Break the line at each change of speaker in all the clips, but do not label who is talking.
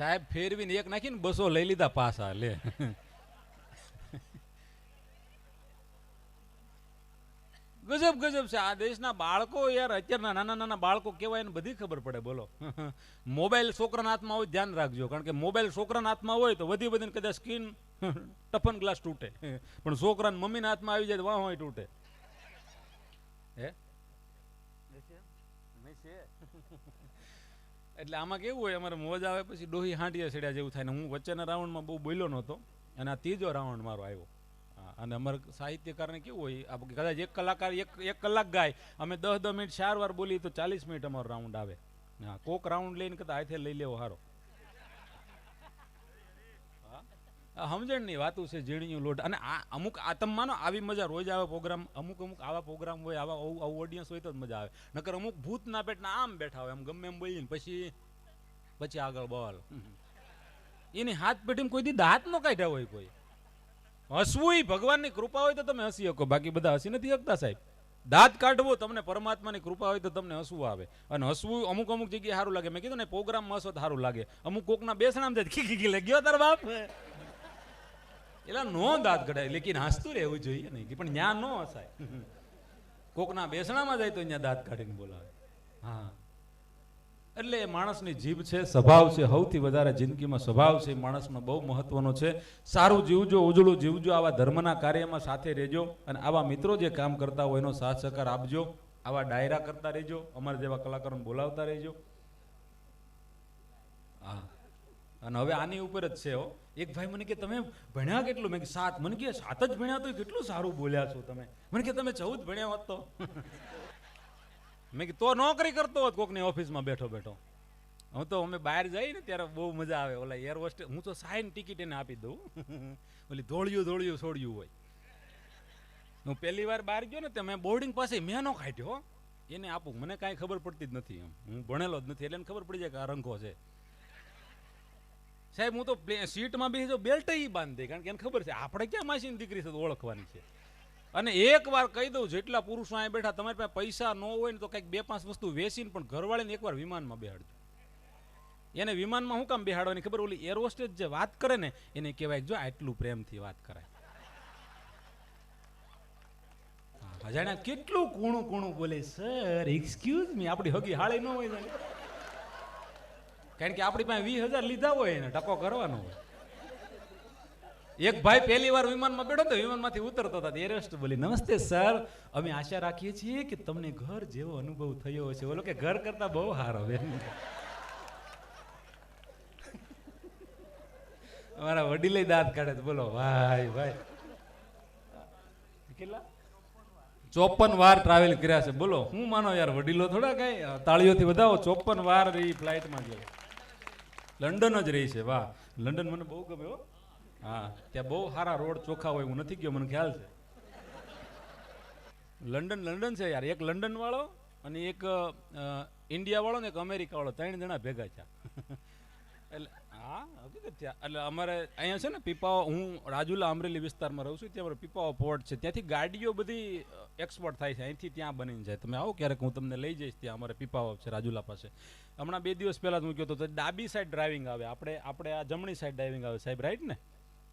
સાહેબ ફેરવીને એક નાખીને બસો લઈ લીધા પાછા લે. ગજબ ગજબ છે. આ દેશના બાળકો યાર અત્યારના નાના નાના બાળકો કેવાય એને બધી ખબર પડે બોલો. મોબાઈલ છોકરાના હાથમાં હોય ધ્યાન રાખજો કારણ કે મોબાઈલ છોકરાના હાથમાં હોય તો વધી વધીને કદાચ સ્કીન ટફન ગ્લાસ તૂટે. પણ છોકરાને મમ્મીના હાથમાં આવી જાય તો વાહ હોય તૂટે. હે? એટલે આમાં કેવું હોય, અમારે મોજ આવે પછી ડોહી હાંટીએ છેડ્યા જેવું થાય ને હું વચ્ચેના રાઉન્ડમાં બહુ બોલ્યો નહોતો અને આ ત્રીજો રાઉન્ડ મારો આવ્યો. અને અમારે સાહિત્યકારને કેવું હોય, આ કદાચ એક કલાકાર, એક એક કલાક ગાય, અમે દસ દસ મિનિટ ચાર વાર બોલીએ તો ચાલીસ મિનિટ અમારો રાઉન્ડ આવે. હા કોક રાઉન્ડ લઈને કદાચ હાથે લઈ લેવો સારો આ સમજણની વાતું છે ઝીણીયું લોટ અને આ અમુક આ માનો આવી મજા રોજ આવે પ્રોગ્રામ, અમુક અમુક આવા પ્રોગ્રામ હોય, આવા આવું ઓડિયન્સ હોય તો જ મજા આવે. નકર અમુક ભૂતના પેટના આમ બેઠા હોય, આમ ગમે એમ બોલીને પછી પછી આગળ બોલ. એની હાથ પેઢીમાં કોઈ દીધા હાથ નો કાઢ્યા હોય કોઈ. હસવું ભગવાનની કૃપા હોય તો તમે હસી શકો. બાકી બધા હસી નથી શકતા સાહેબ. દાંત કાઢવો તમને પરમાત્માની કૃપા હોય તો તમને હસવું આવે. અને હસવું અમુક અમુક જગ્યાએ સારું લાગે. મેં કીધું ને, પ્રોગ્રામમાં હસો સારું લાગે. અમુક કોકના બેસણામ જાય ખીખી લે. ગયો તાર બાપ? એલા નો દાંત ઘડાય. લેકિન હાસતું રહેવું જોઈએ નહીં પણ ન્યા નો હસાય. કોકના બેસણામાં જાય તો અહીંયા દાંત કાઢીને બોલાવે. હા. એટલે માણસની જીભ છે, સ્વભાવ છે, સૌથી વધારે જિંદગીમાં સ્વભાવ છે માણસનો બહુ મહત્વનો છે. સારું જીવજો, ઉજળું જીવજો, આવા ધર્મના કાર્યમાં સાથે રહેજો અને આવા મિત્રો જે કામ કરતા હોય એનો સાથ સહકાર આપજો. આવા ડાયરા કરતા રહેજો, અમારા જેવા કલાકારોને બોલાવતા રહેજો. હા. અને હવે આની ઉપર જ છે એક ભાઈ મને કે, તમે ભણ્યા કેટલું? મેં સાત. મને કે, સાત જ ભણ્યા તો કેટલું સારું બોલ્યા છો તમે? મને કે, તમે ચૌદ ભણ્યા હોત તો. મેં કીધું તો નોકરી કરતો હોત કોકની ઓફિસમાં બેઠો બેઠો. હું તો, અમે બહાર જઈએ ને ત્યારે બહુ મજા આવે. ઓલા એર હોસ્ટેલ હું તો સાઈન ટિકિટ એને આપી દઉં. ઓલી ધોળિયું ધોળિયું છોડ્યું હોય. હું પહેલી વાર બહાર ગયો ને તો મેં બોર્ડિંગ પાસે મેં નો કાઢ્યો એને આપું. મને કાંઈ ખબર પડતી જ નથી હું ભણેલો જ નથી. એટલે ખબર પડી જાય કે આ રંગો છે. સાહેબ, હું તો સીટમાં બેસી જાઉં, બેલ્ટ ઈ બાંધી કારણ કે એને ખબર છે, આપણે ક્યાં માસીની દીકરી છે ઓળખવાની છે. અને એકવાર કહી દઉં, જેટલા પુરુષો અહીં બેઠા, તમારી પાસે પૈસા ન હોય ને તો કંઈક બે પાંચ વસ્તુ વેચીને પણ ઘરવાળીને એકવાર વિમાનમાં બેહાડજો. એને વિમાનમાં શું કામ બેહાડવાની ખબર, ઓલી એર હોસ્ટેસ જે વાત કરે ને, એને કહેવાય, જો આટલું પ્રેમથી વાત કરાય. જાણે કેટલું કૂણું કૂણું બોલે સર એક્સક્યુઝ મી આપણી હગી હાળી ન હોય કારણ કે આપણી પાસે વીસ હજાર લીધા હોય એને ટકો કરવાનો હોય. એક ભાઈ પહેલી વાર વિમાનમાં બેઠો તો વિમાનમાંથી ઉતરતો હતા. એરેસ્ટ બોલી, નમસ્તે સર, અમે આશા રાખીએ છીએ કે તમને ઘર જેવો અનુભવ થયો હશે. બોલો કે ઘર કરતા બહુ સારો બેન. અમારા વડીલે દાંત કાઢે તો બોલો, ભાઈ ભાઈ. કેટલા? ચોપન વાર ટ્રાવેલ કર્યા છે. બોલો, હું માનો યાર વડીલો થોડા કઈ, તાળીઓથી વધાવો, ચોપન વાર એ ફ્લાઇટમાં ગયો. લંડન જ રહી છે, વાહ. લંડન મને બહુ ગમે હો. ત્યાં બહુ સારા રોડ ચોખ્ખા હોય હું નથી ગયો, મને ખ્યાલ છે. લંડન લંડન છે યાર, એક લંડન વાળો અને એક ઇન્ડિયા વાળો ને એક અમેરિકા વાળો ત્રણ જણા ભેગા છે એટલે હા, હકીકત છે. એટલે અમારે અહીંયા છે ને, પીપાઓ, હું રાજુલા અમરેલી વિસ્તારમાં રહું છું, ત્યાં અમારે પીપાઓ પોર્ટ છે. ત્યાંથી ગાડીઓ બધી એક્સપોર્ટ થાય છે. અહીંથી ત્યાં બનીને જાય. તમે આવો ક્યારેક, હું તમને લઈ જઈશ ત્યાં. અમારે પીપાઓ છે, રાજુલા પાસે. હમણાં બે દિવસ પહેલાં જ હું કહેતો તો ડાબી સાઈડ ડ્રાઇવિંગ આવે. આપણે આપણે આ જમણી સાઈડ ડ્રાઇવિંગ આવે સાહેબ રાઈટ ને?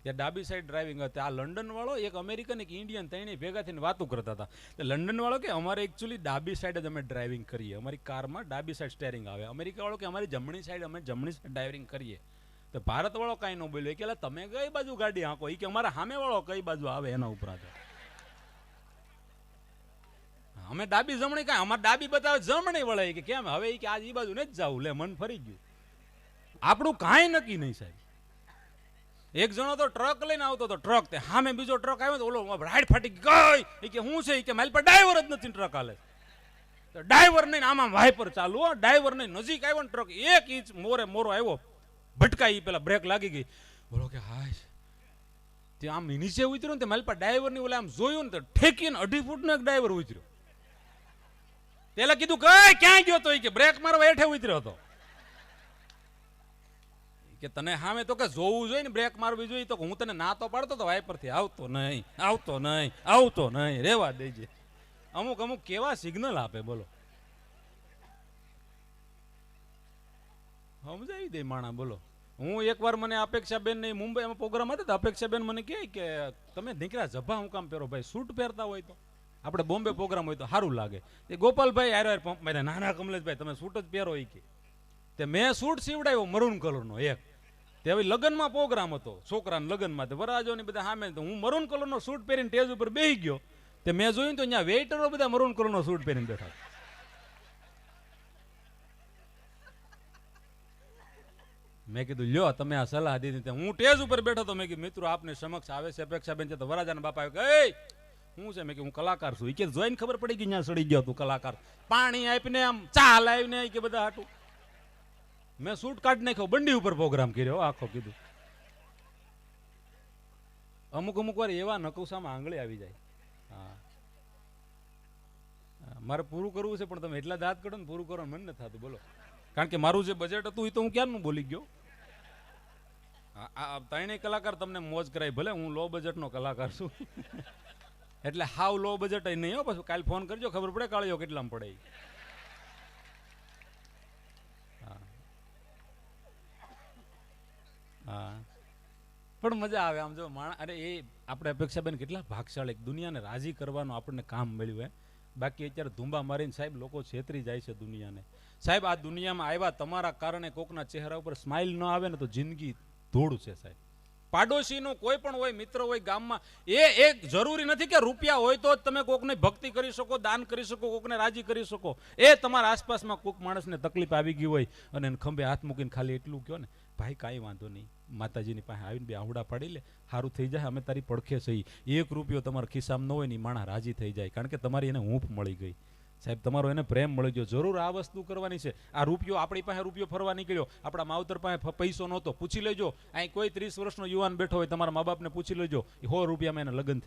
ત્યાં ડાબી સાઈડ ડ્રાઇવિંગ હતી. આ લંડનવાળો એક અમેરિકન, એક ઇન્ડિયન ત્રણેય ભેગા થઈને વાતો કરતા હતા. તો લંડનવાળો કે અમારે એકચ્યુઅલી ડાબી સાઈડ જ અમે ડ્રાઇવિંગ કરીએ. અમારી કારમાં ડાબી સાઈડ સ્ટેરિંગ આવે. અમેરિકાવાળો કે અમારી જમણી સાઈડ અમે જમણી સાઈડ ડ્રાઇવિંગ કરીએ. તો ભારત વાળો કાંઈ ન બોલ્યો. કે તમે કઈ બાજુ ગાડી હાંકો? એ કે, અમારા સામે વાળો કઈ બાજુ આવે એના ઉપરાંત. અમે ડાબી જમણી કાંઈ, અમારે ડાબી બતાવે જમણી વળે. કે, કેમ? હવે કે, આજ એ બાજુ નથી જવું લે, મન ફરી ગયું. આપણું કાંઈ નક્કી નહીં સાહેબ. એક જણો તો ટ્રક લઈને આવતો હતો ટ્રક તે. સામે બીજો ટ્રક આવ્યો તો ઓલો રાઈડ ફાટી ગઈ. એ કે, હું છે? એ કે, મારી પર ડ્રાઈવર જ નથી ટ્રક હાલે. તો ડ્રાઈવર નહીં આમાં વાઇપર ચાલુ હો. ડ્રાઈવર નહીં, નજીક આવ્યો ને ટ્રક એક ઇંચ મોરે મોરો આવ્યો. ભટકાઈ પેલા બ્રેક લાગી ગઈ. બોલો કે, હાય. તે આમ નીચે ઉતર્યો ને તે મારી પર ડ્રાઈવરની ઓલા આમ જોયું ને તો ઠેકીને અઢી ફૂટનો એક ડ્રાઈવર ઉતર્યો. પેલા કીધું, કઈ, ક્યાં ગયો તો? કે બ્રેક મારો હેઠે ઉતર્યો હતો. કે તને સામે તો કે જોવું જોઈએ ને બ્રેક મારવી જોઈએ તો હું તને ના તો પાડતો તો વાઇપરથી આવતો નહીં આવતો નહીં આવતો નહીં, રેવા દેજે. અમુક અમુક કેવા સિગ્નલ આપે, બોલો. સમજાવી દે માણા, બોલો. હું એકવાર મને અપેક્ષાબેન ને મુંબઈમાં પ્રોગ્રામ હતો અપેક્ષા અપેક્ષાબેન મને કહે કે તમે દીકરા જભા હું કામ પહેરો ભાઈ, સૂટ પહેરતા હોય તો. આપણે બોમ્બે પ્રોગ્રામ હોય તો સારું લાગે. એ ગોપાલભાઈ હારે પંપ મારે નાના કમલેશભાઈ, તમે સૂટ જ પહેરો એ કે. તે મેં સૂટ સીવડાવ્યો મરૂન કલરનો એક. તે હવે લગ્નમાં પ્રોગ્રામ હતો. છોકરાના લગ્નમાં તે વરાજોની બધા સામે હું મરૂન કલરનો સૂટ પહેરીને ટેજ ઉપર બેસી ગયો. તે મેં જોયું તો અહીંયા વેઇટરો બધા મરૂન કલરનો સૂટ પહેરીને બેઠા મેં કીધું લ્યો તમે આ સલાહ દીધી. હું ટેજ ઉપર બેઠો તો મેં કીધું મિત્રો આપને સમક્ષ આવે છે અપેક્ષા બેન છે. તો વરાજાના બાપા કે "એય, હું છે? મેં કીધું હું કલાકાર છું. એ કે જોઈને ખબર પડી ગઈ ત્યાં સડી ગયો તું કલાકાર. પાણી આપીને આમ ચા લાવીને કે બધા હાટું. મેં સૂટ કાઢ નાખ્યો, બંડી ઉપર પ્રોગ્રામ કર્યો, આખો કીધું. અમુક અમુક વાર એવા નકુસામાં આંગળી આવી જાય. મારે પૂરું કરવું છે, પણ તમે એટલા દાંત કરો ને પૂરું કરો મને નથી થતું. બોલો. કારણ કે મારું જે બજેટ હતું એ તો હું ક્યારનું બોલી ગયો? આ ત્રણેય કલાકાર તમને મોજ કરાય, ભલે હું લો બજેટનો કલાકાર છું. એટલે હાવ લો બજેટ નહીં હો, પછી કાલે ફોન કરજો, ખબર પડે કાળીઓ કેટલામાં પડે ઈ. હા હા પણ મજા આવે. આમ જો માણ, અરે એ આપણે અપેક્ષાબેન કેટલા ભાગશાળી દુનિયાને રાજી કરવાનું આપણને કામ મળ્યું હે બાકી અત્યારે ધૂંબા મારીને સાહેબ લોકો છેતરી જાય છે દુનિયાને. સાહેબ, આ દુનિયામાં આવ્યા તમારા કારણે કોકના ચહેરા ઉપર સ્માઇલ ન આવે ને તો જિંદગી ધૂળ છે સાહેબ. પાડોશીનો કોઈ પણ હોય, મિત્ર હોય ગામમાં, એ એક જરૂરી નથી કે રૂપિયા હોય તો જ તમે કોકને ભક્તિ કરી શકો, દાન કરી શકો, કોકને રાજી કરી શકો. એ તમારા આસપાસમાં કોક માણસને તકલીફ આવી ગઈ હોય અને ખંભે હાથ મૂકીને ખાલી એટલું કહો ને. ભાઈ, કાંઈ વાંધો નહીં. માતાજીની પાસે આવીને બે આવડા પાડી લે. સારું થઈ જાય, અમે તારી પડખે સહી. એક રૂપિયો તમારા ખિસ્સામાં ન હોય ને માણા રાજી થઈ જાય. કારણ કે તમારી એને હૂંફ મળી ગઈ. સાહેબ, તમારો એને પ્રેમ મળી ગયો. જરૂર આ વસ્તુ કરવાની છે. આ રૂપિયો આપણી પાસે રૂપિયો ફરવા નીકળ્યો. આપણા માવતર પાસે પૈસો નહોતો. પૂછી લેજો. અહીં કોઈ ત્રીસ વર્ષનો યુવાન બેઠો હોય, તમારા મા બાપને પૂછી લેજો. હો રૂપિયામાં એને લગ્ન થઈ